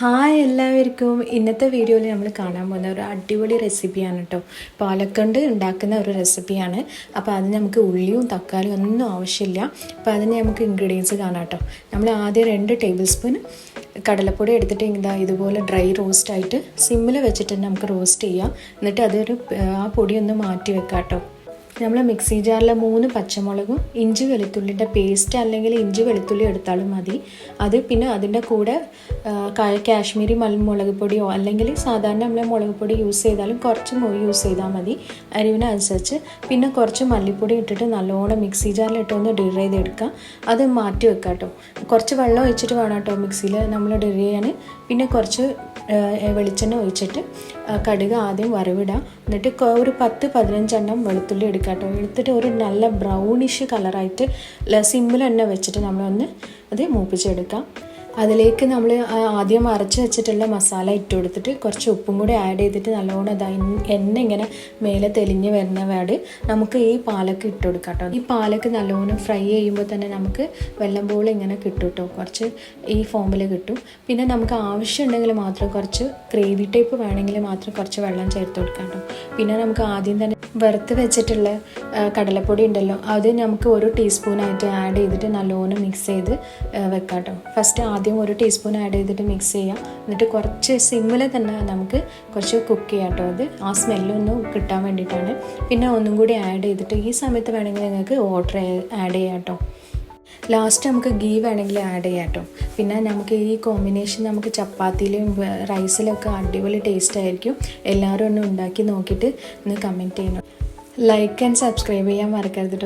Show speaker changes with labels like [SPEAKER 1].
[SPEAKER 1] Hi എല്ലാവർക്കും. ഇന്നത്തെ വീഡിയോയിൽ നമ്മൾ കാണാൻ പോകുന്ന ഒരു അടിപൊളി റെസിപ്പിയാണ് കേട്ടോ പാലക്കണ്ട് ഉണ്ടാക്കുന്ന ഒരു റെസിപ്പിയാണ് അപ്പോൾ അതിന് നമുക്ക് ഉള്ളിയും തക്കാളിയും ഒന്നും ആവശ്യമില്ല. അപ്പോൾ അതിന് നമുക്ക് ഇൻഗ്രീഡിയൻസ് കാണാം കേട്ടോ നമ്മൾ ആദ്യം രണ്ട് ടേബിൾ സ്പൂൺ കടലപ്പൊടി എടുത്തിട്ട് ഇതാ ഇതുപോലെ ഡ്രൈ റോസ്റ്റ് ആയിട്ട് സിമ്മിൽ വെച്ചിട്ട് തന്നെ നമുക്ക് റോസ്റ്റ് ചെയ്യാം. എന്നിട്ട് അതൊരു ആ പൊടി ഒന്ന് മാറ്റി വെക്കാം കേട്ടോ നമ്മൾ മിക്സി ജാറിൽ മൂന്ന് പച്ചമുളകും ഇഞ്ചി വെളുത്തുള്ളിന്റെ പേസ്റ്റ് അല്ലെങ്കിൽ ഇഞ്ചി വെളുത്തുള്ളി എടുത്താലും മതി. അത് പിന്നെ അതിന്റെ കൂടെ കാശ്മീരി മുളക് പൊടിയോ അല്ലെങ്കിൽ സാധാരണ നമ്മൾ മുളക് പൊടി യൂസ് ചെയ്താലും കുറച്ച് യൂസ് ചെയ്താൽ മതി. അരിവിനനുസരിച്ച് പിന്നെ കുറച്ച് മല്ലിപ്പൊടി ഇട്ടിട്ട് നല്ലോണം മിക്സി ജാറിലിട്ട് ഒന്ന് ഡിർ ചെയ്തെടുക്കുക അത് മാറ്റി വെക്കാം കേട്ടോ. കുറച്ച് വെള്ളം ഒഴിച്ചിട്ട് വേണം കേട്ടോ മിക്സിയിൽ നമ്മൾ ഡിർ ചെയ്യാൻ. പിന്നെ കുറച്ച് വെളിച്ചെണ്ണ ഒഴിച്ചിട്ട് കടുക് ആദ്യം വറവിടുക. എന്നിട്ട് ഒരു പത്ത് പതിനഞ്ചെണ്ണം വെളുത്തുള്ളി എടുക്കുക. കേട്ടോ. എടുത്തിട്ട് ഒരു നല്ല ബ്രൗണിഷ് കളറായിട്ട് സിമ്പിൾ എണ്ണ വെച്ചിട്ട് നമ്മളൊന്ന് അത് മൂപ്പിച്ചെടുക്കാം. അതിലേക്ക് നമ്മൾ ആദ്യം അരച്ച് വെച്ചിട്ടുള്ള മസാല ഇട്ട് കൊടുത്തിട്ട് കുറച്ച് ഉപ്പും കൂടി ആഡ് ചെയ്തിട്ട് നല്ലോണം ഇതാ എണ്ണ ഇങ്ങനെ മേലെ തെളിഞ്ഞ് വരുന്ന വേട് നമുക്ക് ഈ പാലക്ക് ഇട്ട് കൊടുക്കാം കേട്ടോ. ഈ പാലക്ക് നല്ലോണം ഫ്രൈ ചെയ്യുമ്പോൾ തന്നെ നമുക്ക് വെള്ളം പോലെ ഇങ്ങനെ കിട്ടും കേട്ടോ. കുറച്ച് ഈ ഫോമിൽ കിട്ടും. പിന്നെ നമുക്ക് ആവശ്യമുണ്ടെങ്കിൽ മാത്രം കുറച്ച് ഗ്രേവി ടൈപ്പ് വേണമെങ്കിൽ മാത്രം കുറച്ച് വെള്ളം ചേർത്ത് കൊടുക്കാം കേട്ടോ. പിന്നെ നമുക്ക് ആദ്യം തന്നെ വറുത്ത് വെച്ചിട്ടുള്ള കടലപ്പൊടി ഉണ്ടല്ലോ അത് നമുക്ക് ഒരു ടീസ്പൂണായിട്ട് ആഡ് ചെയ്തിട്ട് നല്ലോണം മിക്സ് ചെയ്ത് വെക്കാം കേട്ടോ ഫസ്റ്റ് ആദ്യം ഒരു ടീസ്പൂൺ ആഡ് ചെയ്തിട്ട് മിക്സ് ചെയ്യാം. എന്നിട്ട് കുറച്ച് സിമ്മിൽ തന്നെ നമുക്ക് കുറച്ച് കുക്ക് ചെയ്യാം കേട്ടോ അത്. ആ സ്മെല്ലൊന്ന് കിട്ടാൻ വേണ്ടിയിട്ടാണ്. പിന്നെ ഒന്നും കൂടി ആഡ് ചെയ്തിട്ട് ഈ സമയത്ത് വേണമെങ്കിൽ നിങ്ങൾക്ക് വാട്ടർ ആഡ് ചെയ്യാം ലാസ്റ്റ് നമുക്ക് ഗീ വേണമെങ്കിൽ ആഡ് ചെയ്യാം കേട്ടോ പിന്നെ നമുക്ക് ഈ കോമ്പിനേഷൻ നമുക്ക് ചപ്പാത്തിയിലും റൈസിലൊക്കെ അടിപൊളി ടേസ്റ്റ് ആയിരിക്കും. എല്ലാവരും ഒന്ന് ഉണ്ടാക്കി നോക്കിയിട്ട് ഒന്ന് കമന്റ് ചെയ്യണം. ലൈക്ക് ആൻഡ് സബ്സ്ക്രൈബ് ചെയ്യാൻ മറക്കരുത്.